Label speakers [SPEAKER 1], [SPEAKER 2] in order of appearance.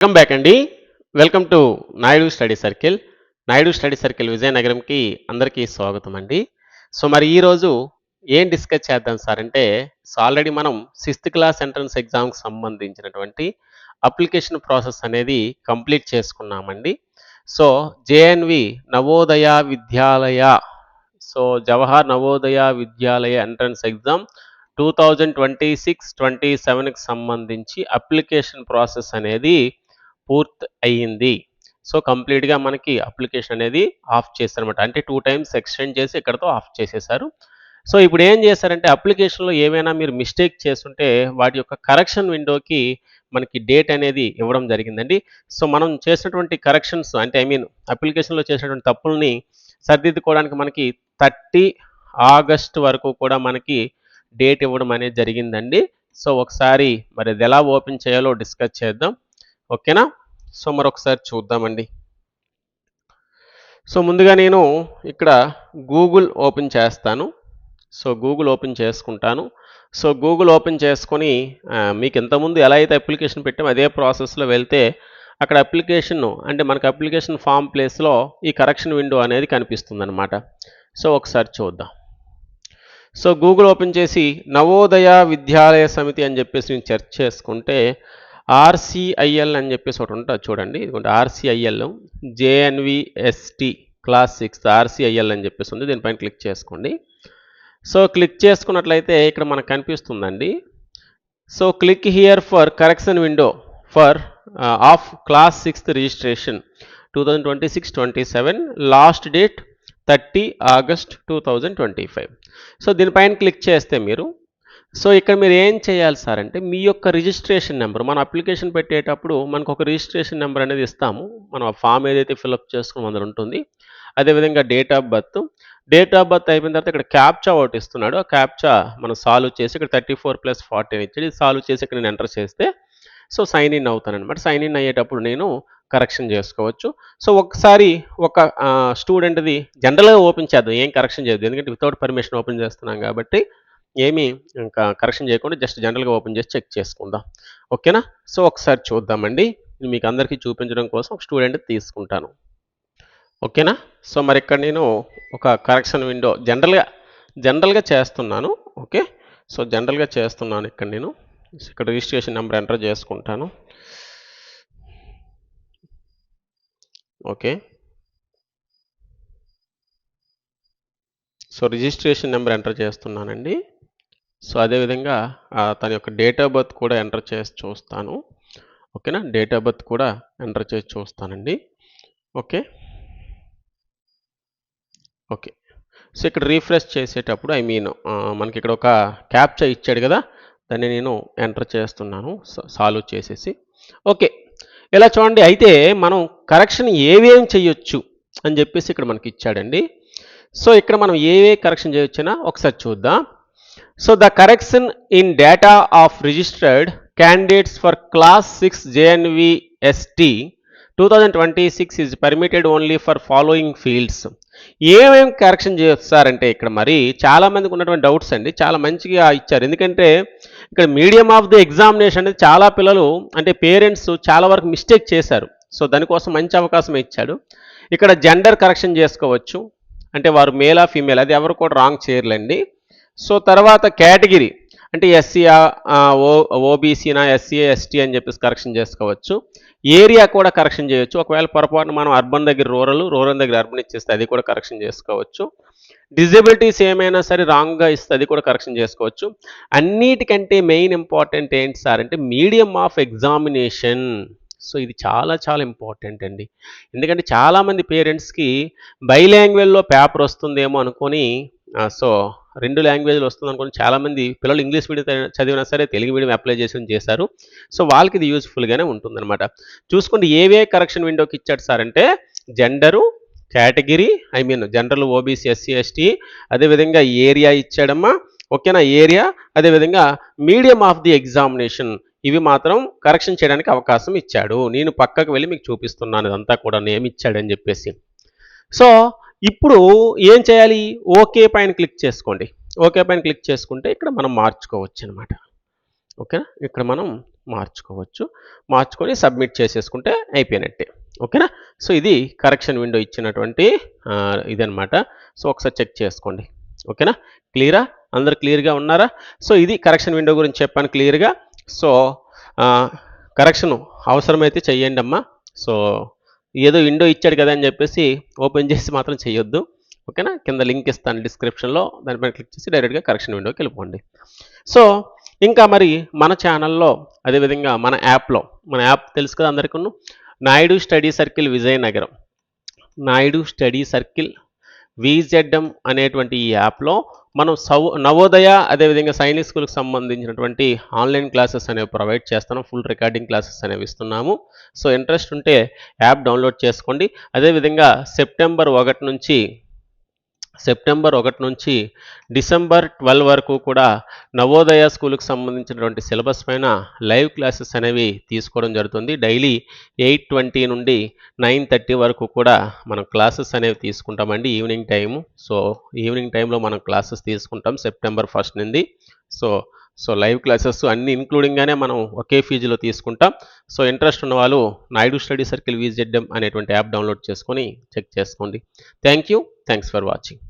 [SPEAKER 1] Welcome back అండి welcome to Naidu study circle Naidu study circle విజయనగరంకి అందరికీ స్వాగతం అండి సో మరి ఈరోజు ఏం డిస్కస్ చేద్దాం సార్ అంటే సో ఆల్రెడీ మనం సిక్స్త్ క్లాస్ ఎంట్రన్స్ ఎగ్జామ్కి సంబంధించినటువంటి అప్లికేషన్ ప్రాసెస్ అనేది కంప్లీట్ చేసుకున్నామండి so JNV Navodaya Vidyalaya. So Jawahar Navodaya Vidyalaya entrance exam two thousand twenty six twenty సెవెన్కి సంబంధించి అప్లికేషన్ ప్రాసెస్ అనేది పూర్తి అయ్యింది సో కంప్లీట్గా మనకి అప్లికేషన్ అనేది ఆఫ్ చేశారనమాట అంటే టూ టైమ్స్ ఎక్స్టెండ్ చేసి ఇక్కడతో ఆఫ్ చేసేసారు సో ఇప్పుడు ఏం చేశారంటే అప్లికేషన్లో ఏమైనా మీరు మిస్టేక్ చేస్తుంటే వాటి యొక్క కరెక్షన్ విండోకి మనకి డేట్ అనేది ఇవ్వడం జరిగిందండి. సో మనం చేసినటువంటి కరెక్షన్స్ అంటే ఐ మీన్ అప్లికేషన్లో చేసినటువంటి తప్పుల్ని సరిదిద్దుకోవడానికి మనకి థర్టీ ఆగస్ట్ వరకు కూడా మనకి డేట్ ఇవ్వడం అనేది జరిగిందండి. సో ఒకసారి మరి అది ఎలా ఓపెన్ చేయాలో డిస్కస్ చేద్దాం. ఓకేనా? సో మరొకసారి చూద్దామండి. సో ముందుగా నేను ఇక్కడ గూగుల్ ఓపెన్ చేస్తాను. సో గూగుల్ ఓపెన్ చేసుకుంటాను. సో గూగుల్ ఓపెన్ చేసుకొని మీకు ఇంతకుముందు ఎలా అయితే అప్లికేషన్ పెట్టామో అదే ప్రాసెస్లో వెళ్తే అక్కడ అప్లికేషన్ అంటే మనకు అప్లికేషన్ ఫామ్ ప్లేస్లో ఈ కరెక్షన్ విండో అనేది కనిపిస్తుందన్నమాట. సో ఒకసారి చూద్దాం. సో గూగుల్ ఓపెన్ చేసి నవోదయ విద్యాలయ సమితి అని చెప్పేసి నేను సెర్చ్ చేసుకుంటే ఆర్సిఐఎల్ అని చెప్పేసి ఒకటి ఉంటుంది చూడండి. ఇదిగోండి ఆర్సిఐఎల్ జేఎన్విఎస్టి క్లాస్ సిక్స్త్ ఆర్సిఐఎల్ అని చెప్పేసి ఉంది. దీనిపైన క్లిక్ చేసుకోండి. సో క్లిక్ చేసుకున్నట్లయితే ఇక్కడ మనకు కనిపిస్తుందండి. So click here for correction window for of class sixth registration two thousand twenty six twenty seven last date thirty August two thousand twenty five. So దీనిపైన క్లిక్ చేస్తే మీరు సో ఇక్కడ మీరు ఏం చేయాలి సార్ అంటే మీ యొక్క రిజిస్ట్రేషన్ నెంబర్ మన అప్లికేషన్ పెట్టేటప్పుడు మనకు ఒక రిజిస్ట్రేషన్ నెంబర్ అనేది ఇస్తాము. మనం ఆ ఫామ్ ఏదైతే ఫిల్అప్ చేసుకుని అందులో ఉంటుంది. అదేవిధంగా date of birth. Date of birth అయిపోయిన తర్వాత ఇక్కడ క్యాప్చా ఒకటి ఇస్తున్నాడు. ఆ క్యాప్చా మనం సాల్వ్ చేసి ఇక్కడ థర్టీ ఫోర్ ప్లస్ ఫార్టీ ఇచ్చేది. సాల్వ్ చేసి ఇక్కడ నేను ఎంటర్ చేస్తే సో సైన్ ఇన్ అవుతానమాట సైన్ ఇన్ అయ్యేటప్పుడు నేను కరెక్షన్ చేసుకోవచ్చు. సో ఒకసారి ఒక స్టూడెంట్ది జనరల్గా ఓపెన్ చేద్దాం. ఏం కరెక్షన్ చేద్దాం ఎందుకంటే వితౌట్ పర్మిషన్ ఓపెన్ చేస్తున్నాం కాబట్టి ఏమీ ఇంకా కరెక్షన్ చేయకుండా జస్ట్ జనరల్గా ఓపెన్ చేసి చెక్ చేసుకుందాం. ఓకేనా? సో ఒకసారి చూద్దామండి. మీకు అందరికీ చూపించడం కోసం ఒక స్టూడెంట్ తీసుకుంటాను. ఓకేనా? సో మరి ఇక్కడ నేను ఒక కరెక్షన్ విండో జనరల్గా జనరల్గా చేస్తున్నాను. ఓకే? సో జనరల్గా చేస్తున్నాను ఇక్కడ నేను. ఇక్కడ రిజిస్ట్రేషన్ నెంబర్ ఎంటర్ చేసుకుంటాను. Okay? So registration number enter చేస్తున్నానండి. సో అదేవిధంగా తన యొక్క డేట్ ఆఫ్ బర్త్ కూడా ఎంటర్ చేసి చూస్తాను. ఓకేనా? డేట్ ఆఫ్ బర్త్ కూడా ఎంటర్ చేసి చూస్తానండి. ఓకే? ఓకే. సో ఇక్కడ రీఫ్రెష్ చేసేటప్పుడు ఐ మీన్ మనకి ఇక్కడ ఒక క్యాప్చా ఇచ్చాడు కదా? దాన్ని నేను ఎంటర్ చేస్తున్నాను. సాల్వ్ చేసేసి. ఓకే. ఇలా చూడండి అయితే మనం కరెక్షన్ ఏవేం చేయొచ్చు అని చెప్పేసి ఇక్కడ మనకి ఇచ్చాడండి. సో ఇక్కడ మనం ఏవే కరెక్షన్ చేయొచ్చినా ఒకసారి చూద్దాం. So the correction in data of registered candidates for class six JNVST two thousand twenty six is permitted only for following fields ఏమేం కరెక్షన్ చేస్తారంటే ఇక్కడ మరి చాలా మందికి ఉన్నటువంటి డౌట్స్ అండి. చాలా మంచిగా ఇచ్చారు. ఎందుకంటే ఇక్కడ మీడియం ఆఫ్ ది ఎగ్జామినేషన్ అనేది చాలా పిల్లలు అంటే పేరెంట్స్ చాలా వరకు మిస్టేక్ చేశారు. సో దానికోసం మంచి అవకాశం ఇచ్చాడు. ఇక్కడ జెండర్ కరెక్షన్ చేసుకోవచ్చు. అంటే వారు మేలా ఫీమేల్ అది ఎవరు కూడా రాంగ్ చేయర్లండి. సో తర్వాత కేటగిరీ. అంటే ఎస్సీ ఓ ఓబీసీనా ఎస్సీ ఎస్టీ అని చెప్పేసి కరెక్షన్ చేసుకోవచ్చు. ఏరియా కూడా కరెక్షన్ చేయొచ్చు. ఒకవేళ పొరపాటున మనం అర్బన్ దగ్గర రూరల్ రూరల్ దగ్గర అర్బన్ ఇచ్చేస్తే అది కూడా కరెక్షన్ చేసుకోవచ్చు. డిజబిలిటీస్ ఏమైనా సరే రాంగ్గా ఇస్తే అది కూడా కరెక్షన్ చేసుకోవచ్చు. అన్నిటికంటే మెయిన్ ఇంపార్టెంట్ ఏంటి సార్ అంటే మీడియం ఆఫ్ ఎగ్జామినేషన్ సో ఇది చాలా చాలా ఇంపార్టెంట్ అండి. ఎందుకంటే చాలామంది పేరెంట్స్కి బైలాంగ్వేజ్లో పేపర్ వస్తుందేమో అనుకొని సో రెండు లాంగ్వేజ్లు వస్తుంది అనుకోండి చాలామంది పిల్లలు ఇంగ్లీష్ మీడియం చదివినా సరే తెలుగు మీడియం అప్లై చేసి చేశారు. సో వాళ్ళకి ఇది యూజ్ఫుల్గానే ఉంటుందన్నమాట. చూసుకోండి ఏవే కరెక్షన్ విండోకి ఇచ్చాడు సార్ అంటే gender category I mean general OBC SC ST అదేవిధంగా ఏరియా ఇచ్చాడమ్మా. ఓకేనా ఏరియా అదేవిధంగా మీడియం ఆఫ్ ది ఎగ్జామినేషన్ ఇవి మాత్రం కరెక్షన్ చేయడానికి అవకాశం ఇచ్చాడు. నేను పక్కకు వెళ్ళి మీకు చూపిస్తున్నాను ఇదంతా కూడా ఏమి ఇచ్చాడని చెప్పేసి. సో ఇప్పుడు ఏం చేయాలి? ఓకే పైన క్లిక్ చేసుకోండి. ఓకే పైన క్లిక్ చేసుకుంటే ఇక్కడ మనం మార్చుకోవచ్చు అనమాట ఓకేనా ఇక్కడ మనం మార్చుకోవచ్చు. మార్చుకొని సబ్మిట్ చేసేసుకుంటే అయిపోయినట్టే. ఓకేనా సో ఇది కరెక్షన్ విండో ఇచ్చినటువంటి ఇదనమాట సో ఒకసారి చెక్ చేసుకోండి. ఓకేనా క్లియరా? అందరు క్లియర్గా ఉన్నారా? సో ఇది కరెక్షన్ విండో గురించి చెప్పాను క్లియర్గా. సో కరెక్షన్ అవసరమైతే చెయ్యండి అమ్మా సో ఏదో విండో ఇచ్చాడు కదా అని చెప్పేసి ఓపెన్ చేసి మాత్రం చేయొద్దు. ఓకేనా? కింద లింక్ ఇస్తాను డిస్క్రిప్షన్లో. దానిపైన క్లిక్ చేసి డైరెక్ట్గా కరెక్షన్ విండోకి వెళ్ళిపోండి. సో ఇంకా మరి మన ఛానల్లో అదేవిధంగా మన యాప్లో మన యాప్ తెలుసు కదా అందరికీ? Naidu study circle Vizianagaram. Naidu study circle VZM అనేటువంటి ఈ యాప్లో మనం సౌ నవోదయ అదేవిధంగా సైనిక్ స్కూల్కి సంబంధించినటువంటి ఆన్లైన్ క్లాసెస్ అనేవి ప్రొవైడ్ చేస్తున్నాం. ఫుల్ రికార్డింగ్ క్లాసెస్ అనేవి ఇస్తున్నాము. సో ఇంట్రెస్ట్ ఉంటే యాప్ డౌన్లోడ్ చేసుకోండి. అదేవిధంగా సెప్టెంబర్ ఒకటి నుంచి సెప్టెంబర్ ఒకటి నుంచి డిసెంబర్ ట్వెల్వ్ వరకు కూడా నవోదయ స్కూల్కి సంబంధించినటువంటి సిలబస్ పైన లైవ్ క్లాసెస్ అనేవి తీసుకోవడం జరుగుతుంది. డైలీ ఎయిట్ ట్వంటీ నుండి నైన్ థర్టీ వరకు కూడా మనం క్లాసెస్ అనేవి తీసుకుంటామండి ఈవినింగ్ టైము. సో ఈవినింగ్ టైంలో మనం క్లాసెస్ తీసుకుంటాం సెప్టెంబర్ ఫస్ట్ నుండి. సో సో లైవ్ క్లాసెస్ అన్ని ఇంక్లూడింగ్గానే మనం ఒకే ఫీజులో తీసుకుంటాం. సో ఇంట్రెస్ట్ ఉన్న వాళ్ళు నాయుడు స్టడీ సర్కిల్ విజిడ్ఎం అనేటువంటి యాప్ డౌన్లోడ్ చేసుకొని చెక్ చేసుకోండి. Thank you. Thanks for watching.